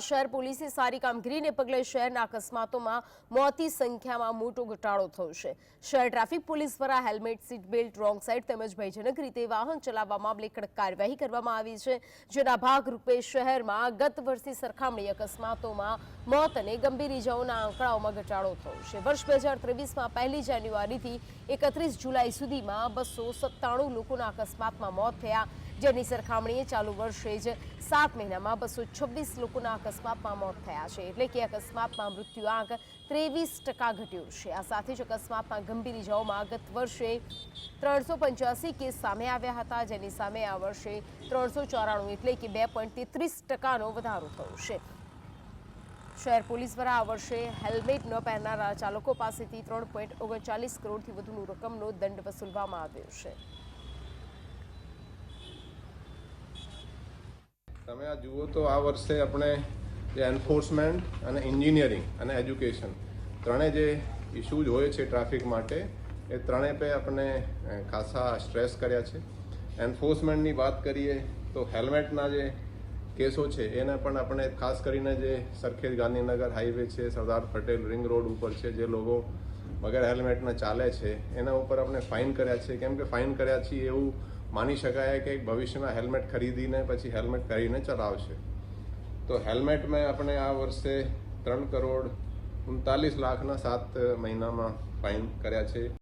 શહેર પોલીસે સારી કામગીરીને પગલે શહેરના અકસ્માતોમાં મોતી સંખ્યામાં મોટો ઘટાડો થયો છે. શહેર ટ્રાફિક પોલીસ દ્વારા helmet seat belt wrong side તેમજ ભયજનક રીતે વાહન ચલાવવા મામલે કડક કાર્યવાહી કરવામાં આવી છે, જેના ભાગરૂપે શહેરમાં ગત વર્ષની સરખામણી અકસ્માતોમાં મોત અને ગંભીર ઇજાઓના આંકડાઓમાં ઘટાડો થયો છે. વર્ષ બે હજાર ત્રેવીસમાં પહેલી જાન્યુઆરીથી એકત્રીસ જુલાઈ સુધીમાં બસો સત્તાણું લોકોના અકસ્માતમાં મોત થયા, જેની સરખામણીએ ચાલુ વર્ષે જ સાત મહિનામાં બસો છવ્વીસ લોકોના અકસ્માતમાં મોત થયા છે. એટલે કે અકસ્માતમાં મૃત્યુઆંક ત્રેવીસ ટકા ઘટ્યો છે. આ સાથે જ અકસ્માતમાં ગંભીર ઇજાઓમાં ગત વર્ષે ત્રણસો પંચ્યાસી કેસ સામે આવ્યા હતા, જેની સામે આ વર્ષે ત્રણસો ચોરાણું એટલે કે બે પોઈન્ટ તેત્રીસ ટકાનો વધારો થયો છે. શહેર પોલીસ દ્વારા આ વર્ષે હેલ્મેટ ન પહેરનારા ચાલકો પાસેથી ત્રણ પોઈન્ટ ઓગણચાલીસ કરોડથી વધુનું રકમનો દંડ વસૂલવામાં આવ્યો છે. તમે આ જુઓ તો આ વર્ષે આપણે જે એન્ફોર્સમેન્ટ અને એન્જિનિયરિંગ અને એજ્યુકેશન ત્રણે જે ઇશ્યુઝ હોય છે ટ્રાફિક માટે, એ ત્રણે પે આપણે ખાસા સ્ટ્રેસ કર્યા છે. એન્ફોર્સમેન્ટની વાત કરીએ તો હેલ્મેટના જે કેસો છે, એને પણ આપણે ખાસ કરીને જે સરખેજ ગાંધીનગર હાઈવે છે, સરદાર પટેલ રિંગ રોડ ઉપર છે, જે લોકો વગર હેલ્મેટના ચાલે છે, એના ઉપર આપણે ફાઇન કર્યા છે. કેમ કે ફાઇન કર્યા છીએ એવું માની શકાય કે ભવિષ્યમાં હેલ્મેટ ખરીદીને પછી હેલ્મેટ કરીને ચલાવશે. તો હેલ્મેટમાં આપણે આ વર્ષે ત્રણ કરોડ, ઉનતાલીસ લાખના સાત મહિનામાં ફાઇન કર્યા છે.